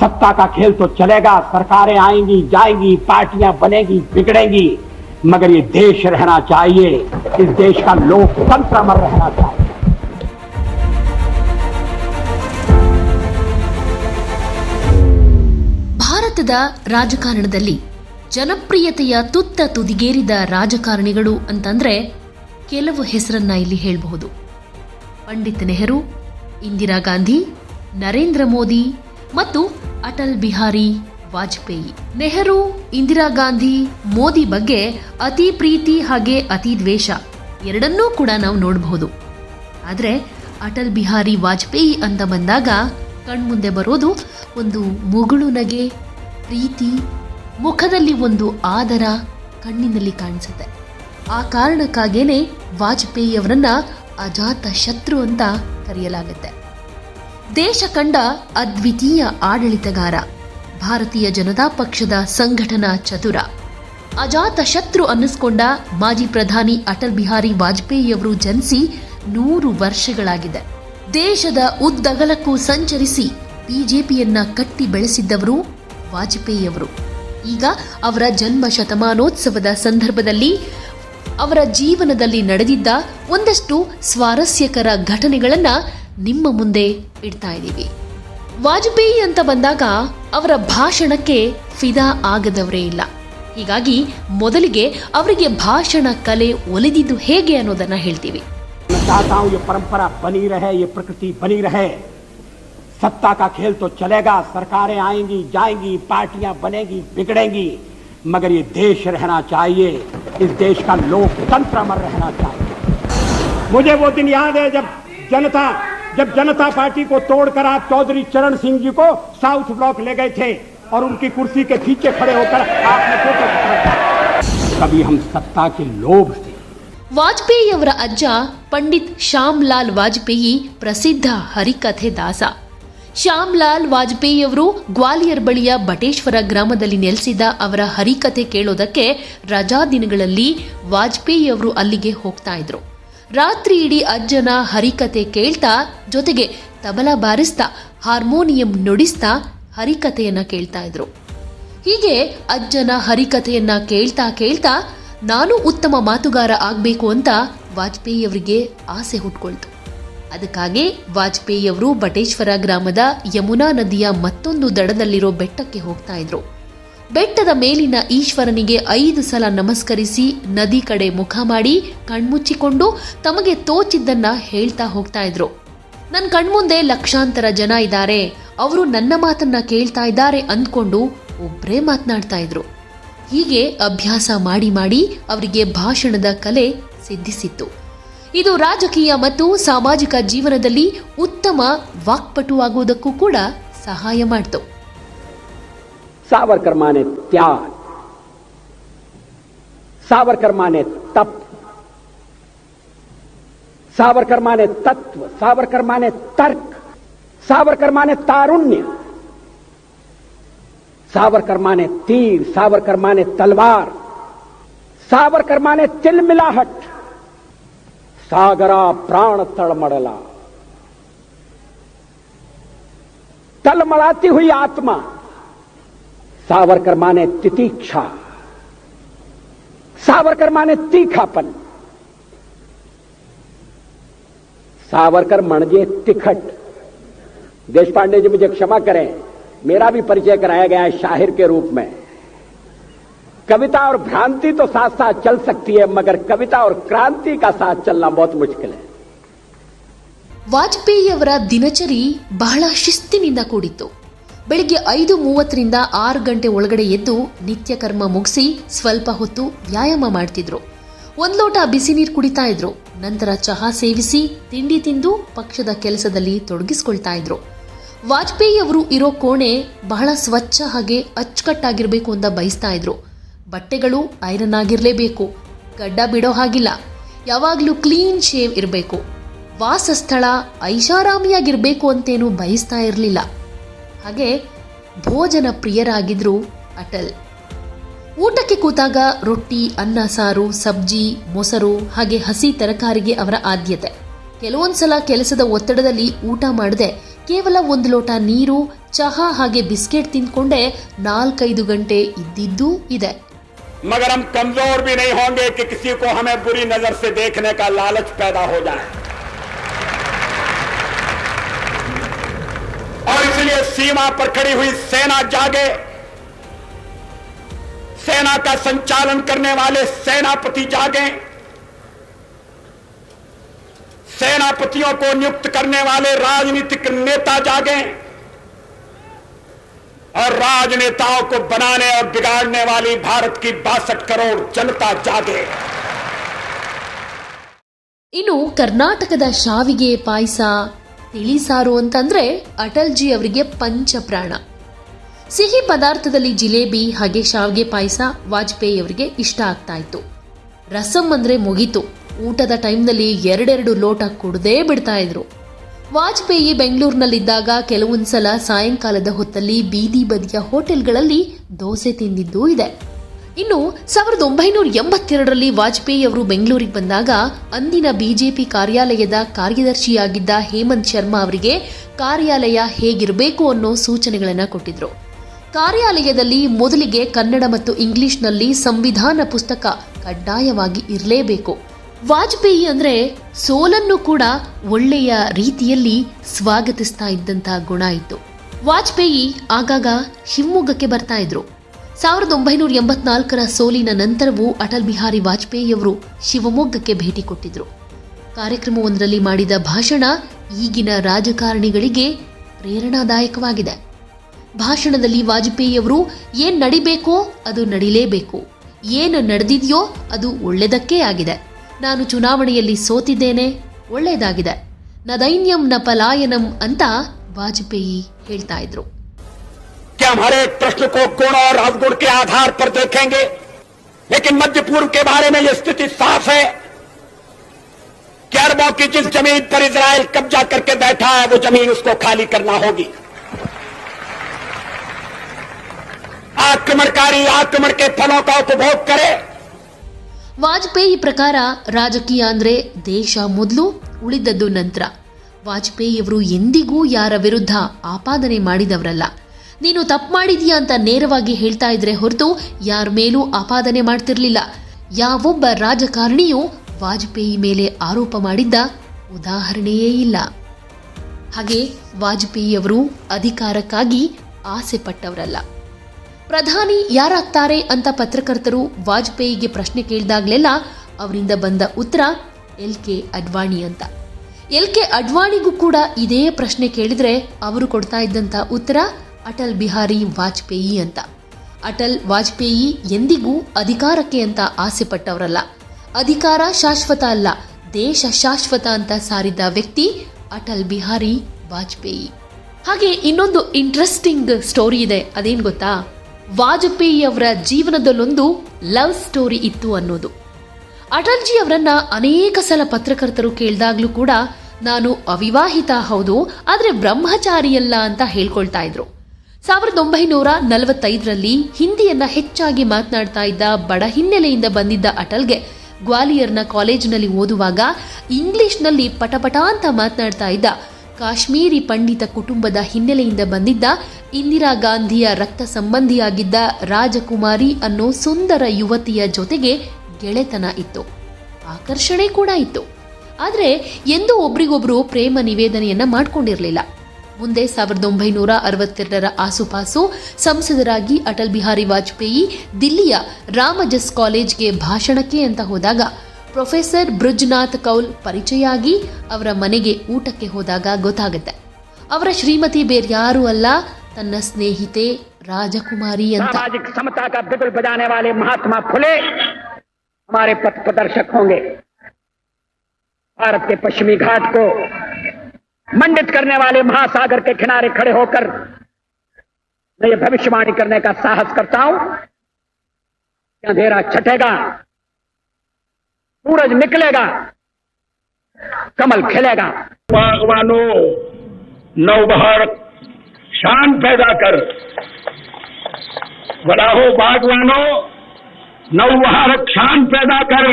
सत्ता का खेल तो चलेगा सरकारें आएंगी जाएंगी पार्टियां बनेगी बिगड़ेंगी मगर ये देश रहना चाहिए इस देश का लोकतंत्र अमर रहना चाहिए ಭಾರತದ ರಾಜಕಾರಣದಲ್ಲಿ ಜನಪ್ರಿಯತೆಯ ತುತ್ತ ತುದಿಗೇರಿದ ರಾಜಕಾರಣಿಗಳು ಅಂತಂದ್ರೆ ಕೆಲವು ಹೆಸರನ್ನ ಇಲ್ಲಿ ಹೇಳಬಹುದು ಪಂಡಿತ್ ನೆಹರು ಇಂದಿರಾ ಗಾಂಧಿ ನರೇಂದ್ರ ಮೋದಿ ಮತ್ತು ಅಟಲ್ ಬಿಹಾರಿ ವಾಜಪೇಯಿ. ನೆಹರು, ಇಂದಿರಾ ಗಾಂಧಿ, ಮೋದಿ ಬಗ್ಗೆ ಅತಿ ಪ್ರೀತಿ ಹಾಗೆ ಅತಿ ದ್ವೇಷ. ಎರಡನ್ನೂ ಕೂಡ ನಾವು ನೋಡಬಹುದು. ಆದರೆ ಅಟಲ್ ಬಿಹಾರಿ ವಾಜಪೇಯಿ ಅಂತ ಬಂದಾಗ ಕಣ್ಮುಂದೆ ಬರೋದು ಒಂದು ಮುಗುಳು ನಗೆ, ಪ್ರೀತಿ, ಮುಖದಲ್ಲಿ ಒಂದು ಆದರ ಕಣ್ಣಿನಲ್ಲಿ ಕಾಣಿಸುತ್ತೆ. ಆ ಕಾರಣಕ್ಕಾಗೇನೆ ವಾಜಪೇಯಿ ಅವರನ್ನ ಅಜಾತ ಶತ್ರು ಅಂತ ಕರೆಯಲಾಗುತ್ತೆ. ದೇಶ ಕಂಡ ಅದ್ವಿತೀಯ ಆಡಳಿತಗಾರ, ಭಾರತೀಯ ಜನತಾ ಪಕ್ಷದ ಸಂಘಟನಾ ಚತುರ. ಅಜಾತ ಶತ್ರು ಅನ್ನಿಸ್ಕೊಂಡ ಮಾಜಿ ಪ್ರಧಾನಿ ಅಟಲ್ ಬಿಹಾರಿ ವಾಜಪೇಯಿಯವರು ಜನಿಸಿ ನೂರು ವರ್ಷಗಳಾಗಿದೆ. ದೇಶದ ಉದ್ದಗಲಕ್ಕೂ ಸಂಚರಿಸಿ ಬಿಜೆಪಿಯನ್ನ ಕಟ್ಟಿ ಬೆಳೆಸಿದ್ದವರು ವಾಜಪೇಯಿಯವರು. ಈಗ ಅವರ ಜನ್ಮ ಶತಮಾನೋತ್ಸವದ ಸಂದರ್ಭದಲ್ಲಿ ಅವರ ಜೀವನದಲ್ಲಿ ನಡೆದಿದ್ದ ಒಂದಷ್ಟು ಸ್ವಾರಸ್ಯಕರ ಘಟನೆಗಳನ್ನ ನಿಮ್ಮ ಮುಂದೆ ಇಡ್ತಾ ಇದ್ದೀವಿ ವಾಜಪೇಯಿ ಅಂತ ಬಂದಾಗ ಅವರ ಭಾಷಣಕ್ಕೆ ಫಿದಾ ಆಗದವರೇ ಇಲ್ಲ ಹೀಗಾಗಿ ಮೊದಲಿಗೆ ಅವರಿಗೆ ಭಾಷಣ ಕಲೆ ಒಲಿದಿದ್ದು ಹೇಗೆ ಅನ್ನೋದನ್ನ ಹೇಳ್ತೀವಿ मैं चाहता हूं ये परंपरा बनी रहे ये प्रकृति बनी रहे सत्ता का खेल तो चलेगा सरकारें आएंगी जाएंगी पार्टियां बनेगी बिगड़ेंगी मगर ये देश रहना चाहिए इस देश का लोकतंत्र अमर रहना चाहिए मुझे वो दिन याद है जब जनता जब जनता पार्टी को तोड़कर आप चौधरी चरण सिंह जी को साउथ ब्लॉक ले गए थे और उनकी कुर्सी के पीछे खड़े होकर आपने फोटो खिंचवाया। कभी हम सत्ता के लोभ से ವಾಜಪೇಯಿಯವರ ಅಜ್ಜ ಪಂಡಿತ್ ಶ್ಯಾಮ್ ಲಾಲ್ ವಾಜಪೇಯಿ ಪ್ರಸಿದ್ಧ ಹರಿಕಥೆ ದಾಸ ಶ್ಯಾಮ್ ಲಾಲ್ ವಾಜಪೇಯಿಯವರು ಗ್ವಾಲಿಯರ್ ಬಳಿಯ ಬಟೇಶ್ವರ ಗ್ರಾಮದಲ್ಲಿ ನೆಲೆಸಿದ ಅವರ ಹರಿಕಥೆ ಕೇಳೋದಕ್ಕೆ ರಜಾ ದಿನಗಳಲ್ಲಿ ವಾಜಪೇಯಿಯವರು ಅಲ್ಲಿಗೆ ಹೋಗ್ತಾ ಇದ್ರು. ರಾತ್ರಿ ಇಡೀ ಅಜ್ಜನ ಹರಿಕಥೆ ಕೇಳ್ತಾ, ಜೊತೆಗೆ ತಬಲಾ ಬಾರಿಸ್ತಾ, ಹಾರ್ಮೋನಿಯಂ ನುಡಿಸ್ತಾ ಹರಿಕಥೆಯನ್ನ ಕೇಳ್ತಾ ಇದ್ರು. ಹೀಗೆ ಅಜ್ಜನ ಹರಿಕಥೆಯನ್ನ ಕೇಳ್ತಾ ಕೇಳ್ತಾ, ನಾನು ಉತ್ತಮ ಮಾತುಗಾರ ಆಗಬೇಕು ಅಂತ ವಾಜಪೇಯಿಯವರಿಗೆ ಆಸೆ ಹುಟ್ಕೊಳ್ತು. ಅದಕ್ಕಾಗಿ ವಾಜಪೇಯಿಯವರು ಬಟೇಶ್ವರ ಗ್ರಾಮದ ಯಮುನಾ ನದಿಯ ಮತ್ತೊಂದು ದಡದಲ್ಲಿರೋ ಬೆಟ್ಟಕ್ಕೆ ಹೋಗ್ತಾ ಇದ್ರು. ಬೆಟ್ಟದ ಮೇಲಿನ ಈಶ್ವರನಿಗೆ ಐದು ಸಲ ನಮಸ್ಕರಿಸಿ ನದಿ ಕಡೆ ಮುಖ ಮಾಡಿ ಕಣ್ಮುಚ್ಚಿಕೊಂಡು ತಮಗೆ ತೋಚಿದ್ದನ್ನ ಹೇಳ್ತಾ ಹೋಗ್ತಾ ಇದ್ರು. ನನ್ನ ಕಣ್ಮುಂದೆ ಲಕ್ಷಾಂತರ ಜನ ಇದ್ದಾರೆ. ಅವರು ನನ್ನ ಮಾತನ್ನ ಕೇಳ್ತಾ ಇದ್ದಾರೆ ಅಂದ್ಕೊಂಡು ಒಬ್ಬರೇ ಮಾತನಾಡ್ತಾ ಇದ್ರು. ಹೀಗೆ ಅಭ್ಯಾಸ ಮಾಡಿ ಮಾಡಿ ಅವರಿಗೆ ಭಾಷಣದ ಕಲೆ ಸಿದ್ಧಿಸಿತ್ತು. ಇದು ರಾಜಕೀಯ ಮತ್ತು ಸಾಮಾಜಿಕ ಜೀವನದಲ್ಲಿ ಉತ್ತಮ ವಾಕ್ಪಟುವಾಗುವುದಕ್ಕೂ ಕೂಡ ಸಹಾಯ ಮಾಡಿತು. ಸಾವರ್ಕರ್ ಮಾನೆ ತ್ಯಾಗ. ಸಾವರ್ಕರ್ ಮಾನೆ ತಪ್. ಸಾವರ್ಕರ್ ಮಾನೆ ತತ್ವ. ಸಾವರ್ಕರ್ ಮಾನೆ ತರ್ಕ. ಸಾವರ್ಕರ್ ಮಾನೆ ತಾರುಣ್ಯ. ಸಾವರ್ಕರ್ ಮಾನೆ ತೀರ್. ಸಾವರ್ಕರ್ ಮಾನೆ ತಲ್ವಾರ್. ಸಾವರ್ಕರ್ ಮಾನೆ ತಿಲ್ಮಿಲಾಹಟ್. सागरा प्राण तड़मड़ला तलमड़ाती हुई आत्मा. सावरकर माने तितीक्षा. सावरकर माने तीखापन. सावरकर मणजे तिखट. देश पांडे जी मुझे क्षमा करें. मेरा भी परिचय कराया गया है शाहिर के रूप में. कविता और भ्रांति तो साथ साथ चल सकती है मगर कविता और क्रांति का साथ चलना बहुत मुश्किल है ವಾಜಪೇಯಿಯವರ ದಿನಚರಿ ಬಹಳ ಶಿಸ್ತಿನಿಂದ ಕೂಡಿತ್ತು ಬೆಳಿಗ್ಗೆ ಐದು ಮೂವತ್ತರಿಂದ ಆರು ಗಂಟೆ ಒಳಗಡೆ ಎದ್ದು ನಿತ್ಯ ಕರ್ಮ ಮುಗಿಸಿ ಸ್ವಲ್ಪ ಹೊತ್ತು ವ್ಯಾಯಾಮ ಮಾಡ್ತಿದ್ರು ಒಂದ್ ಲೋಟ ಬಿಸಿ ನೀರು ಕುಡಿತಾ ಇದ್ರು ನಂತರ ಚಹಾ ಸೇವಿಸಿ ತಿಂಡಿ ತಿಂದು ಪಕ್ಷದ ಕೆಲಸದಲ್ಲಿ ತೊಡಗಿಸ್ಕೊಳ್ತಾ ಇದ್ರು ವಾಜಪೇಯಿ ಅವರು ಇರೋ ಕೋಣೆ ಬಹಳ ಸ್ವಚ್ಛ ಹಾಗೆ ಅಚ್ಚುಕಟ್ಟಾಗಿರ್ಬೇಕು ಅಂತ ಬಯಸ್ತಾ ಇದ್ರು ಬಟ್ಟೆಗಳು ಐರನ್ ಆಗಿರಲೇಬೇಕು. ಗಡ್ಡ ಬಿಡೋ ಹಾಗಿಲ್ಲ. ಯಾವಾಗಲೂ ಕ್ಲೀನ್ ಶೇವ್ ಇರಬೇಕು. ವಾಸಸ್ಥಳ ಐಷಾರಾಮಿಯಾಗಿರಬೇಕು ಅಂತೇನು ಬಯಸ್ತಾ ಇರಲಿಲ್ಲ. ಹಾಗೆ ಭೋಜನ ಪ್ರಿಯರಾಗಿದ್ರು ಅಟಲ್. ಊಟಕ್ಕೆ ಕೂತಾಗ ರೊಟ್ಟಿ, ಅನ್ನ, ಸಾರು, ಸಬ್ಜಿ, ಮೊಸರು ಹಾಗೆ ಹಸಿ ತರಕಾರಿಗೆ ಅವರ ಆದ್ಯತೆ. ಕೆಲವೊಂದ್ಸಲ ಕೆಲಸದ ಒತ್ತಡದಲ್ಲಿ ಊಟ ಮಾಡದೆ ಕೇವಲ ಒಂದು ಲೋಟ ನೀರು, ಚಹಾ ಹಾಗೆ ಬಿಸ್ಕೆಟ್ ತಿಂದ್ಕೊಂಡೇ ನಾಲ್ಕೈದು ಗಂಟೆ ಇದ್ದಿದ್ದೂ ಇದೆ. मगर हम कमज़ोर भी नहीं होंगे कि किसी को हमें बुरी नज़र से देखने का लालच पैदा हो जाए। और इसलिए सीमा पर खड़ी हुई सेना जागे। सेना का संचालन करने वाले सेनापति जागे। सेनापतियों को नियुक्त करने वाले राजनीतिक नेता जागे। और राजनेताओं को बनाने और बिगाड़ने वाली भारत की बासठ करोड़ जनता जागे ಇನ್ನು ಕರ್ನಾಟಕದ ಶಾವಿಗೆ ಪಾಯಸ ತಿಳಿಸಾರು ಅಂತಂದ್ರೆ ಅಟಲ್ಜಿ ಅವರಿಗೆ ಪಂಚಪ್ರಾಣ ಸಿಹಿ ಪದಾರ್ಥದಲ್ಲಿ ಜಿಲೇಬಿ ಹಾಗೆ ಶಾವಿಗೆ ಪಾಯಸ ವಾಜಪೇಯಿ ಅವರಿಗೆ ಇಷ್ಟ ಆಗ್ತಾ ಇತ್ತು ರಸಂ ಅಂದ್ರೆ ಮುಗೀತು ಊಟದ ಟೈಮ್ನಲ್ಲಿ ಎರಡೆರಡು ಲೋಟ ಕುಡ್ದೇ ಬಿಡ್ತಾ ಇದ್ರು ವಾಜಪೇಯಿ ಬೆಂಗಳೂರಿನಲ್ಲಿದ್ದಾಗ ಕೆಲವೊಂದ್ಸಲ ಸಾಯಂಕಾಲದ ಹೊತ್ತಲ್ಲಿ ಬೀದಿ ಬದಿಯ ಹೋಟೆಲ್ಗಳಲ್ಲಿ ದೋಸೆ ತಿಂದಿದ್ದೂ ಇದೆ. ಇನ್ನು ಸಾವಿರದ ಒಂಬೈನೂರ ಎಂಬತ್ತೆರಡರಲ್ಲಿ ವಾಜಪೇಯಿ ಅವರು ಬೆಂಗಳೂರಿಗೆ ಬಂದಾಗ ಅಂದಿನ ಬಿಜೆಪಿ ಕಾರ್ಯಾಲಯದ ಕಾರ್ಯದರ್ಶಿಯಾಗಿದ್ದ ಹೇಮಂತ್ ಶರ್ಮಾ ಅವರಿಗೆ ಕಾರ್ಯಾಲಯ ಹೇಗಿರಬೇಕು ಅನ್ನೋ ಸೂಚನೆಗಳನ್ನು ಕೊಟ್ಟಿದ್ರು. ಕಾರ್ಯಾಲಯದಲ್ಲಿ ಮೊದಲಿಗೆ ಕನ್ನಡ ಮತ್ತು ಇಂಗ್ಲಿಷ್ನಲ್ಲಿ ಸಂವಿಧಾನ ಪುಸ್ತಕ ಕಡ್ಡಾಯವಾಗಿ ಇರಲೇಬೇಕು. ವಾಜಪೇಯಿ ಅಂದ್ರೆ ಸೋಲನ್ನು ಕೂಡ ಒಳ್ಳೆಯ ರೀತಿಯಲ್ಲಿ ಸ್ವಾಗತಿಸ್ತಾ ಇದ್ದಂತ ಗುಣ ಇತ್ತು. ವಾಜಪೇಯಿ ಆಗಾಗ ಶಿವಮೊಗ್ಗಕ್ಕೆ ಬರ್ತಾ ಇದ್ರು. ಸಾವಿರದ ಒಂಬೈನೂರ ಎಂಬತ್ನಾಲ್ಕರ ಸೋಲಿನ ನಂತರವೂ ಅಟಲ್ ಬಿಹಾರಿ ವಾಜಪೇಯಿಯವರು ಶಿವಮೊಗ್ಗಕ್ಕೆ ಭೇಟಿ ಕೊಟ್ಟಿದ್ರು. ಕಾರ್ಯಕ್ರಮವೊಂದರಲ್ಲಿ ಮಾಡಿದ ಭಾಷಣ ಈಗಿನ ರಾಜಕಾರಣಿಗಳಿಗೆ ಪ್ರೇರಣಾದಾಯಕವಾಗಿದೆ. ಭಾಷಣದಲ್ಲಿ ವಾಜಪೇಯಿಯವರು ಏನ್ ನಡಿಬೇಕೋ ಅದು ನಡಿಲೇಬೇಕು. ಏನು ನಡೆದಿದೆಯೋ ಅದು ಒಳ್ಳೆದಕ್ಕೇ ಆಗಿದೆ. ನಾನು ಚುನಾವಣೆಯಲ್ಲಿ ಸೋತಿದ್ದೇನೆ ಒಳ್ಳೆಯದಾಗಿದೆ ನದೈನ್ಯಂ ನ ಪಲಾಯನಂ ಅಂತ ವಾಜಪೇಯಿ ಹೇಳ್ತಾ ಇದ್ರು कि हम हर एक प्रश्न को गुण और अवगुण के आधार पर देखेंगे लेकिन मध्य पूर्व के बारे में यह स्थिति साफ है कि अरबों की जिस जमीन पर इसराइल कब्जा करके बैठा है वो जमीन उसको खाली करना होगी आक्रमणकारी आक्रमण के फलों का उपभोग करे ವಾಜಪೇಯಿ ಪ್ರಕಾರ ರಾಜಕೀಯ ಅಂದ್ರೆ ದೇಶ ಮೊದಲು ಉಳಿದದ್ದು ನಂತರ. ವಾಜಪೇಯಿಯವರು ಎಂದಿಗೂ ಯಾರ ವಿರುದ್ಧ ಆಪಾದನೆ ಮಾಡಿದವರಲ್ಲ. ನೀನು ತಪ್ಪು ಮಾಡಿದೀಯಾ ಅಂತ ನೇರವಾಗಿ ಹೇಳ್ತಾ ಇದ್ರೆ ಹೊರತು ಯಾರ ಮೇಲೂ ಆಪಾದನೆ ಮಾಡ್ತಿರ್ಲಿಲ್ಲ. ಯಾವೊಬ್ಬ ರಾಜಕಾರಣಿಯೂ ವಾಜಪೇಯಿ ಮೇಲೆ ಆರೋಪ ಮಾಡಿದ್ದ ಉದಾಹರಣೆಯೇ ಇಲ್ಲ. ಹಾಗೆ ವಾಜಪೇಯಿಯವರು ಅಧಿಕಾರಕ್ಕಾಗಿ ಆಸೆ ಪಟ್ಟವರಲ್ಲ. ಪ್ರಧಾನಿ ಯಾರಾಗ್ತಾರೆ ಅಂತ ಪತ್ರಕರ್ತರು ವಾಜಪೇಯಿಗೆ ಪ್ರಶ್ನೆ ಕೇಳಿದಾಗಲೆಲ್ಲ ಅವರಿಂದ ಬಂದ ಉತ್ತರ, ಎಲ್ ಕೆ ಅಡ್ವಾಣಿ ಅಂತ. ಎಲ್ ಕೆ ಅಡ್ವಾಣಿಗೂ ಕೂಡ ಇದೇ ಪ್ರಶ್ನೆ ಕೇಳಿದ್ರೆ ಅವರು ಕೊಡ್ತಾ ಇದ್ದಂಥ ಉತ್ತರ, ಅಟಲ್ ಬಿಹಾರಿ ವಾಜಪೇಯಿ ಅಂತ. ಅಟಲ್ ವಾಜಪೇಯಿ ಎಂದಿಗೂ ಅಧಿಕಾರಕ್ಕೆ ಅಂತ ಆಸೆ ಪಟ್ಟವರಲ್ಲ. ಅಧಿಕಾರ ಶಾಶ್ವತ ಅಲ್ಲ, ದೇಶ ಶಾಶ್ವತ ಅಂತ ಸಾರಿದ ವ್ಯಕ್ತಿ ಅಟಲ್ ಬಿಹಾರಿ ವಾಜಪೇಯಿ. ಹಾಗೆ ಇನ್ನೊಂದು ಇಂಟ್ರೆಸ್ಟಿಂಗ್ ಸ್ಟೋರಿ ಇದೆ, ಅದೇನು ಗೊತ್ತಾ? ವಾಜಪೇಯಿ ಅವರ ಜೀವನದಲ್ಲೊಂದು ಲವ್ ಸ್ಟೋರಿ ಇತ್ತು ಅನ್ನೋದು. ಅಟಲ್ಜಿ ಅವರನ್ನ ಅನೇಕ ಸಲ ಪತ್ರಕರ್ತರು ಕೇಳಿದಾಗ್ಲೂ ಕೂಡ ನಾನು ಅವಿವಾಹಿತ ಹೌದು, ಆದರೆ ಬ್ರಹ್ಮಚಾರಿಯಲ್ಲ ಅಂತ ಹೇಳ್ಕೊಳ್ತಾ ಇದ್ರು. ಸಾವಿರದ ಒಂಬೈನೂರ ನಲವತ್ತೈದರಲ್ಲಿ ಹಿಂದಿಯನ್ನ ಹೆಚ್ಚಾಗಿ ಮಾತನಾಡ್ತಾ ಇದ್ದ ಬಡ ಹಿನ್ನೆಲೆಯಿಂದ ಬಂದಿದ್ದ ಅಟಲ್ಗೆ ಗ್ವಾಲಿಯರ್ನ ಕಾಲೇಜಿನಲ್ಲಿ ಓದುವಾಗ ಇಂಗ್ಲಿಷ್ನಲ್ಲಿ ಪಟಪಟ ಅಂತ ಮಾತನಾಡ್ತಾ ಇದ್ದ ಕಾಶ್ಮೀರಿ ಪಂಡಿತ ಕುಟುಂಬದ ಹಿನ್ನೆಲೆಯಿಂದ ಬಂದಿದ್ದ ಇಂದಿರಾ ಗಾಂಧಿಯ ರಕ್ತ ಸಂಬಂಧಿಯಾಗಿದ್ದ ರಾಜಕುಮಾರಿ ಅನ್ನೋ ಸುಂದರ ಯುವತಿಯ ಜೊತೆಗೆ ಗೆಳೆತನ ಇತ್ತು. ಆಕರ್ಷಣೆ ಕೂಡ ಇತ್ತು. ಆದರೆ ಎಂದೂ ಒಬ್ರಿಗೊಬ್ರು ಪ್ರೇಮ ನಿವೇದನೆಯನ್ನ ಮಾಡ್ಕೊಂಡಿರಲಿಲ್ಲ. ಮುಂದೆ ಸಾವಿರದ ಒಂಬೈನೂರ ಅರವತ್ತೆರಡರ ಆಸುಪಾಸು ಸಂಸದರಾಗಿ ಅಟಲ್ ಬಿಹಾರಿ ವಾಜಪೇಯಿ ದಿಲ್ಲಿಯ ರಾಮಜಸ್ ಕಾಲೇಜ್ಗೆ ಭಾಷಣಕ್ಕೆ ಅಂತ ಹೋದಾಗ ಪ್ರೊಫೆಸರ್ ಬೃಜ್ನಾಥ್ ಕೌಲ್ ಪರಿಚಯ ಆಗಿ ಅವರ ಮನೆಗೆ ಊಟಕ್ಕೆ ಹೋದಾಗ ಗೊತ್ತಾಗುತ್ತೆ ಅವರ ಶ್ರೀಮತಿ ಬೇರ್ಯಾರೂ ಅಲ್ಲ ತನ್ನ ಸ್ನೇಹಿತೆ ರಾಜಕುಮಾರಿ ಅಂತ सामाजिक समता का बिगुल बजाने वाले महात्मा फुले हमारे पथ प्रदर्शक होंगे भारत के पश्चिमी घाट को मंडित करने वाले महासागर के किनारे खड़े होकर मैं ये भविष्यवाणी करने का साहस करता हूं कि अंधेरा छटेगा सूरज निकलेगा, कमल खिलेगा। बागवानों नवबहार शान पैदा कर। बढ़ाओ बागवानों नवबहार शान पैदा कर।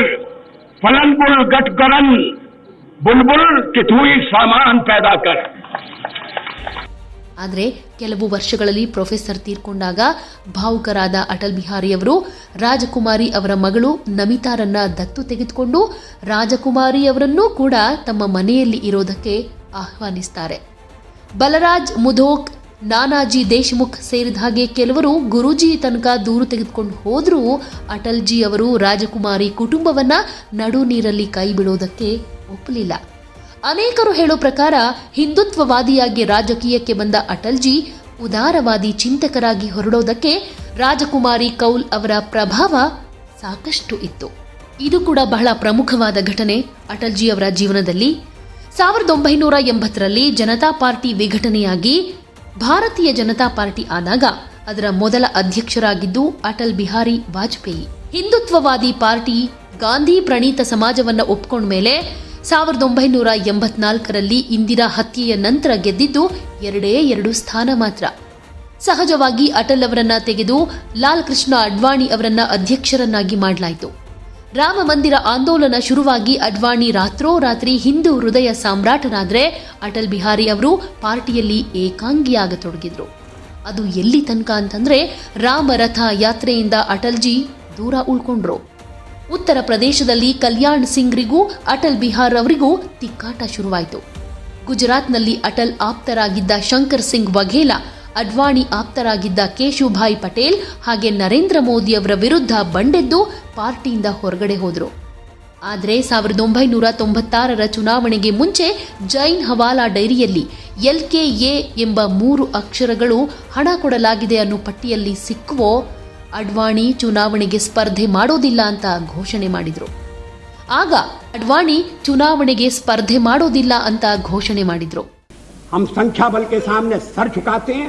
फलन बुल गटकरन बुलबुल किथुई सामान पैदा कर। ಆದರೆ ಕೆಲವು ವರ್ಷಗಳಲ್ಲಿ ಪ್ರೊಫೆಸರ್ ತೀರ್ಕೊಂಡಾಗ ಭಾವುಕರಾದ ಅಟಲ್ ಬಿಹಾರಿಯವರು ರಾಜಕುಮಾರಿ ಅವರ ಮಗಳು ನಮಿತಾರನ್ನ ದತ್ತು ತೆಗೆದುಕೊಂಡು ರಾಜಕುಮಾರಿ ಅವರನ್ನೂ ಕೂಡ ತಮ್ಮ ಮನೆಯಲ್ಲಿ ಇರೋದಕ್ಕೆ ಆಹ್ವಾನಿಸ್ತಾರೆ. ಬಲರಾಜ್, ಮುಧೋಕ್, ನಾನಾಜಿ ದೇಶ್ಮುಖ್ ಸೇರಿದ ಹಾಗೆ ಕೆಲವರು ಗುರೂಜಿ ತನಕ ದೂರು ತೆಗೆದುಕೊಂಡು ಹೋದರೂ ಅಟಲ್ಜಿ ಅವರು ರಾಜಕುಮಾರಿ ಕುಟುಂಬವನ್ನ ನಡು ನೀರಲ್ಲಿ ಕೈ ಬಿಡೋದಕ್ಕೆ ಒಪ್ಪಲಿಲ್ಲ. ಅನೇಕರು ಹೇಳೋ ಪ್ರಕಾರ ಹಿಂದುತ್ವವಾದಿಯಾಗಿ ರಾಜಕೀಯಕ್ಕೆ ಬಂದ ಅಟಲ್ಜಿ ಉದಾರವಾದಿ ಚಿಂತಕರಾಗಿ ಹೊರಡೋದಕ್ಕೆ ರಾಜಕುಮಾರಿ ಕೌಲ್ ಅವರ ಪ್ರಭಾವ ಸಾಕಷ್ಟು ಇತ್ತು. ಇದು ಕೂಡ ಬಹಳ ಪ್ರಮುಖವಾದ ಘಟನೆ ಅಟಲ್ಜಿ ಅವರ ಜೀವನದಲ್ಲಿ. ಸಾವಿರದ ಒಂಬೈನೂರ ಎಂಬತ್ತರಲ್ಲಿ ಜನತಾ ಪಾರ್ಟಿ ವಿಘಟನೆಯಾಗಿ ಭಾರತೀಯ ಜನತಾ ಪಾರ್ಟಿ ಆದಾಗ ಅದರ ಮೊದಲ ಅಧ್ಯಕ್ಷರಾಗಿದ್ದು ಅಟಲ್ ಬಿಹಾರಿ ವಾಜಪೇಯಿ. ಹಿಂದುತ್ವವಾದಿ ಪಾರ್ಟಿ ಗಾಂಧಿ ಪ್ರಣೀತ ಸಮಾಜವನ್ನ ಒಪ್ಕೊಂಡ ಮೇಲೆ ಸಾವಿರದ ಒಂಬೈನೂರ ಎಂಬತ್ನಾಲ್ಕರಲ್ಲಿ ಇಂದಿರಾ ಹತ್ಯೆಯ ನಂತರ ಗೆದ್ದಿದ್ದು ಎರಡೇ ಎರಡು ಸ್ಥಾನ ಮಾತ್ರ. ಸಹಜವಾಗಿ ಅಟಲ್ ಅವರನ್ನ ತೆಗೆದು ಲಾಲ್ ಕೃಷ್ಣ ಅಡ್ವಾಣಿ ಅವರನ್ನ ಅಧ್ಯಕ್ಷರನ್ನಾಗಿ ಮಾಡಲಾಯಿತು. ರಾಮ ಮಂದಿರ ಆಂದೋಲನ ಶುರುವಾಗಿ ಅಡ್ವಾಣಿ ರಾತ್ರೋರಾತ್ರಿ ಹಿಂದೂ ಹೃದಯ ಸಾಮ್ರಾಟನಾದರೆ ಅಟಲ್ ಬಿಹಾರಿ ಅವರು ಪಾರ್ಟಿಯಲ್ಲಿ ಏಕಾಂಗಿಯಾಗತೊಡಗಿದ್ರು. ಅದು ಎಲ್ಲಿ ತನಕ ಅಂತಂದ್ರೆ ರಾಮರಥ ಯಾತ್ರೆಯಿಂದ ಅಟಲ್ಜಿ ದೂರ ಉಳ್ಕೊಂಡ್ರು. ಉತ್ತರ ಪ್ರದೇಶದಲ್ಲಿ ಕಲ್ಯಾಣ್ ಸಿಂಗ್ರಿಗೂ, ಅಟಲ್ ಬಿಹಾರ್ ಅವರಿಗೂ ತಿಕ್ಕಾಟ ಶುರುವಾಯಿತು. ಗುಜರಾತ್ನಲ್ಲಿ ಅಟಲ್ ಆಪ್ತರಾಗಿದ್ದ ಶಂಕರ್ ಸಿಂಗ್ ವಘೇಲಾ, ಅಡ್ವಾಣಿ ಆಪ್ತರಾಗಿದ್ದ ಕೇಶುಭಾಯ್ ಪಟೇಲ್ ಹಾಗೆ ನರೇಂದ್ರ ಮೋದಿ ಅವರ ವಿರುದ್ಧ ಬಂಡೆದ್ದು ಪಾರ್ಟಿಯಿಂದ ಹೊರಗಡೆ ಹೋದರು. ಆದರೆ ಸಾವಿರದ ಒಂಬೈನೂರ ತೊಂಬತ್ತಾರರ ಚುನಾವಣೆಗೆ ಮುಂಚೆ ಜೈನ್ ಹವಾಲಾ ಡೈರಿಯಲ್ಲಿ ಎಲ್ ಕೆ ಎ ಎಂಬ ಮೂರು ಅಕ್ಷರಗಳು ಹಣ ಕೊಡಲಾಗಿದೆ ಅನ್ನೋ ಪಟ್ಟಿಯಲ್ಲಿ ಸಿಕ್ಕುವೋ ಅಡ್ವಾಣಿ ಚುನಾವಣೆಗೆ ಸ್ಪರ್ಧೆ ಮಾಡೋದಿಲ್ಲ ಅಂತ ಘೋಷಣೆ ಮಾಡಿದ್ರು ಆಗ ಅಡ್ವಾಣಿ ಚುನಾವಣೆಗೆ ಸ್ಪರ್ಧೆ ಮಾಡೋದಿಲ್ಲ ಅಂತ ಘೋಷಣೆ ಮಾಡಿದ್ರು हम संख्या बल के सामने सर झुकाते हैं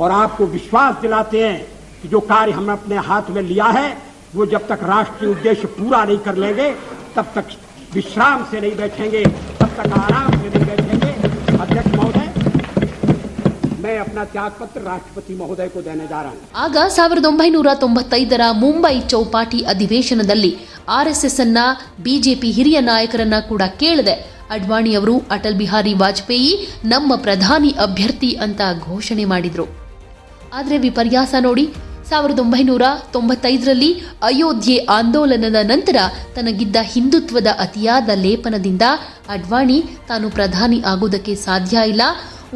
और आपको विश्वास दिलाते हैं कि जो कार्य हमने अपने हाथ में लिया है वो जब तक राष्ट्रीय उद्देश्य पूरा नहीं कर लेंगे तब तक विश्राम से नहीं बैठेंगे तब तक आराम से नहीं बैठेंगे अध्यक्ष महोदय मैं अपना त्याग पत्र राष्ट्रपति महोदय को देने जा रहा हूँ ಆಗ ಸಾವಿರದ ಒಂಬೈನೂರ ತೊಂಬತ್ತೈದರ ಮುಂಬೈ ಚೌಪಾಟಿ ಅಧಿವೇಶನದಲ್ಲಿ ಆರ್ಎಸ್ಎಸ್ ಅನ್ನ ಬಿಜೆಪಿ ಹಿರಿಯ ನಾಯಕರನ್ನ ಕೂಡ ಕೇಳಿದೆ ಅಡ್ವಾಣಿ ಅವರು ಅಟಲ್ ಬಿಹಾರಿ ವಾಜಪೇಯಿ ನಮ್ಮ ಪ್ರಧಾನಿ ಅಭ್ಯರ್ಥಿ ಅಂತ ಘೋಷಣೆ ಮಾಡಿದ್ರು ಆದರೆ ವಿಪರ್ಯಾಸ ನೋಡಿ ಸಾವಿರದ ಒಂಬೈನೂರ ತೊಂಬತ್ತೈದರಲ್ಲಿ ಅಯೋಧ್ಯೆ ಆಂದೋಲನದ ನಂತರ ತನಗಿದ್ದ ಹಿಂದುತ್ವದ ಅತಿಯಾದ ಲೇಪನದಿಂದ ಅಡ್ವಾಣಿ ತಾನು ಪ್ರಧಾನಿ ಆಗುವುದಕ್ಕೆ ಸಾಧ್ಯ ಇಲ್ಲ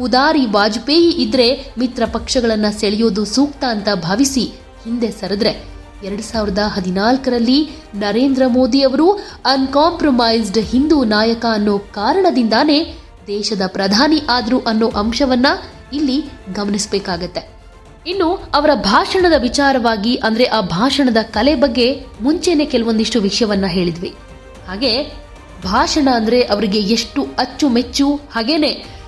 ಉದಾರಿ ವಾಜಪೇಯಿ ಇದ್ರೆ ಮಿತ್ರ ಪಕ್ಷಗಳನ್ನು ಸೆಳೆಯೋದು ಸೂಕ್ತ ಅಂತ ಭಾವಿಸಿ ಹಿಂದೆ ಸರಿದ್ರೆ. ಎರಡು ಸಾವಿರದ ಹದಿನಾಲ್ಕರಲ್ಲಿ ನರೇಂದ್ರ ಮೋದಿ ಅವರು ಅನ್ಕಾಂಪ್ರಮೈಸ್ಡ್ ಹಿಂದೂ ನಾಯಕ ಅನ್ನೋ ಕಾರಣದಿಂದಾನೇ ದೇಶದ ಪ್ರಧಾನಿ ಆದರು ಅನ್ನೋ ಅಂಶವನ್ನ ಇಲ್ಲಿ ಗಮನಿಸಬೇಕಾಗತ್ತೆ. ಇನ್ನು ಅವರ ಭಾಷಣದ ವಿಚಾರವಾಗಿ ಅಂದ್ರೆ ಆ ಭಾಷಣದ ಕಲೆ ಬಗ್ಗೆ ಮುಂಚೆನೆ ಕೆಲವೊಂದಿಷ್ಟು ವಿಷಯವನ್ನ ಹೇಳಿದ್ವಿ. ಹಾಗೆ ಭಾಷಣ ಅಂದ್ರೆ ಅವರಿಗೆ ಎಷ್ಟು ಅಚ್ಚುಮೆಚ್ಚು, ಹಾಗೇನೆ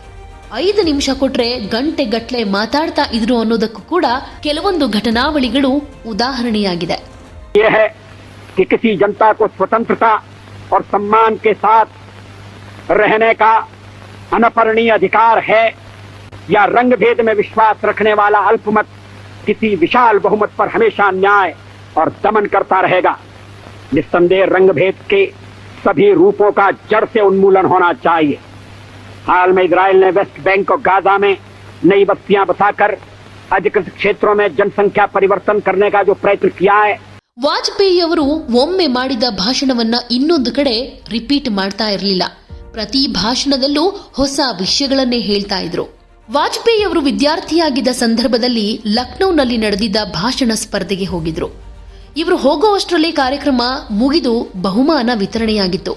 ಐದು ನಿಮಿಷ ಕೊಟ್ರೆ ಗಂಟೆ ಗಟ್ಲೆ ಮಾತಾಡ್ತಾ ಇದ್ರು ಅನ್ನೋದಕ್ಕೂ ಕೂಡ ಕೆಲವೊಂದು ಘಟನಾವಳಿಗಳು ಉದಾಹರಣೆಯಾಗಿದೆ ये है कि किसी जनता को स्वतंत्रता और सम्मान के साथ रहने का अनपरणीय अधिकार है या रंग भेद में विश्वास रखने वाला अल्पमत किसी विशाल बहुमत पर हमेशा न्याय और दमन करता रहेगा निस्संदेह रंग भेद के सभी रूपों का जड़ से उन्मूलन होना चाहिए हाल में इसराइल ने वेस्ट बैंक और गाजा में नई बस्तियां बसाकर अधिकृत क्षेत्रों में जनसंख्या परिवर्तन करने का जो प्रयत्न किया है ವಾಜಪೇಯಿ ಅವರು ಒಮ್ಮೆ ಮಾಡಿದ ಭಾಷಣವನ್ನ ಇನ್ನೊಂದು ಕಡೆ ರಿಪೀಟ್ ಮಾಡ್ತಾ ಇರಲಿಲ್ಲ ಪ್ರತಿ ಭಾಷಣದಲ್ಲೂ ಹೊಸ ವಿಷಯಗಳನ್ನೇ ಹೇಳ್ತಾ ಇದ್ರು ವಾಜಪೇಯಿ ಅವರು ವಿದ್ಯಾರ್ಥಿಯಾಗಿದ್ದ ಸಂದರ್ಭದಲ್ಲಿ ಲಕ್ನೋನಲ್ಲಿ ನಡೆದಿದ್ದ ಭಾಷಣ ಸ್ಪರ್ಧೆಗೆ ಹೋಗಿದ್ರು ಇವರು ಹೋಗುವಷ್ಟರಲ್ಲಿ ಕಾರ್ಯಕ್ರಮ ಮುಗಿದು ಬಹುಮಾನ ವಿತರಣೆಯಾಗಿತ್ತು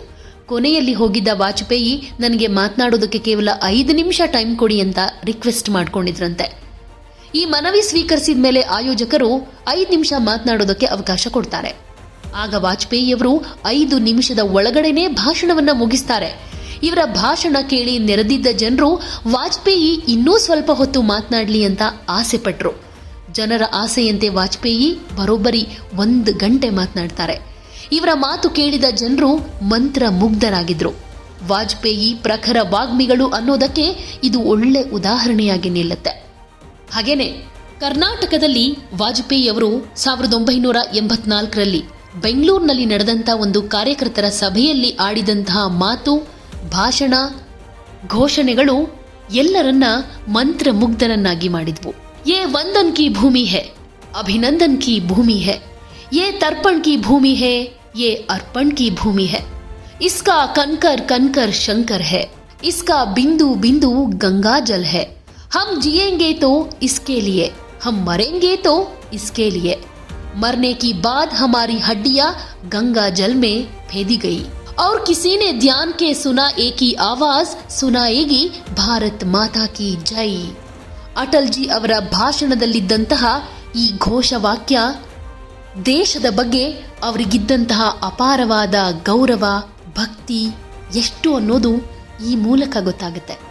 ಕೊನೆಯಲ್ಲಿ ಹೋಗಿದ್ದ ವಾಜಪೇಯಿ, ನನಗೆ ಮಾತನಾಡೋದಕ್ಕೆ ಕೇವಲ ಐದು ನಿಮಿಷ ಟೈಮ್ ಕೊಡಿ ಅಂತ ರಿಕ್ವೆಸ್ಟ್ ಮಾಡ್ಕೊಂಡಿದ್ರಂತೆ. ಈ ಮನವಿ ಸ್ವೀಕರಿಸಿದ ಮೇಲೆ ಆಯೋಜಕರು ಐದು ನಿಮಿಷ ಮಾತನಾಡೋದಕ್ಕೆ ಅವಕಾಶ ಕೊಡ್ತಾರೆ. ಆಗ ವಾಜಪೇಯಿಯವರು ಐದು ನಿಮಿಷದ ಒಳಗಡೆನೆ ಭಾಷಣವನ್ನ ಮುಗಿಸ್ತಾರೆ. ಇವರ ಭಾಷಣ ಕೇಳಿ ನೆರೆದಿದ್ದ ಜನರು, ವಾಜಪೇಯಿ, ಇನ್ನೂ ಸ್ವಲ್ಪ ಹೊತ್ತು ಮಾತನಾಡಲಿ ಅಂತ ಆಸೆ ಪಟ್ರು. ಜನರ ಆಸೆಯಂತೆ ವಾಜಪೇಯಿ ಬರೋಬ್ಬರಿ ಒಂದು ಗಂಟೆ ಮಾತನಾಡ್ತಾರೆ. ಇವರ ಮಾತು ಕೇಳಿದ ಜನರು ಮಂತ್ರ ಮುಗ್ಧರಾಗಿದ್ರು ವಾಜಪೇಯಿ ಪ್ರಖರ ವಾಗ್ಮಿಗಳು ಅನ್ನೋದಕ್ಕೆ ಇದು ಒಳ್ಳೆ ಉದಾಹರಣೆಯಾಗಿ ನಿಲ್ಲುತ್ತೆ. ಹಾಗೇನೆ, ಕರ್ನಾಟಕದಲ್ಲಿ ವಾಜಪೇಯಿ ಅವರು ಸಾವಿರದ ಒಂಬೈನೂರ ಎಂಬತ್ನಾಲ್ಕರಲ್ಲಿ ಬೆಂಗಳೂರಿನಲ್ಲಿ ನಡೆದಂಥ ಒಂದು ಕಾರ್ಯಕರ್ತರ ಸಭೆಯಲ್ಲಿ ಆಡಿದಂತಹ ಮಾತು, ಭಾಷಣ, ಘೋಷಣೆಗಳು ಎಲ್ಲರನ್ನ ಮಂತ್ರಮುಗ್ಧರನ್ನಾಗಿ ಮಾಡಿದ್ವು. ಏ, ವಂದನ್ ಕಿ ಭೂಮಿ ಹೇ, ಅಭಿನಂದನ್ ಕಿ ಭೂಮಿ ಹೇ ये तर्पण की भूमि है ये अर्पण की भूमि है इसका कनकर कनकर शंकर है इसका बिंदु बिंदु गंगा जल है हम जिएंगे तो इसके लिए हम मरेंगे तो इसके लिए मरने की बाद हमारी हड्डियां गंगा जल में फेदी गई और किसी ने ध्यान के सुना एक ही आवाज सुनाएगी ಭಾರತ್ ಮಾತಾ ಕಿ ಜೈ ಅಟಲ್ ಜಿ ಅವರ ಭಾಷಣದಲ್ಲಿದ್ದಂತಹ ಈ ಘೋಷವಾಕ್ಯ ದೇಶದ ಬಗ್ಗೆ ಅವರಿಗಿದ್ದಂತಹ ಅಪಾರವಾದ ಗೌರವ ಭಕ್ತಿ ಎಷ್ಟು ಅನ್ನೋದು ಈ ಮೂಲಕ ಗೊತ್ತಾಗುತ್ತೆ.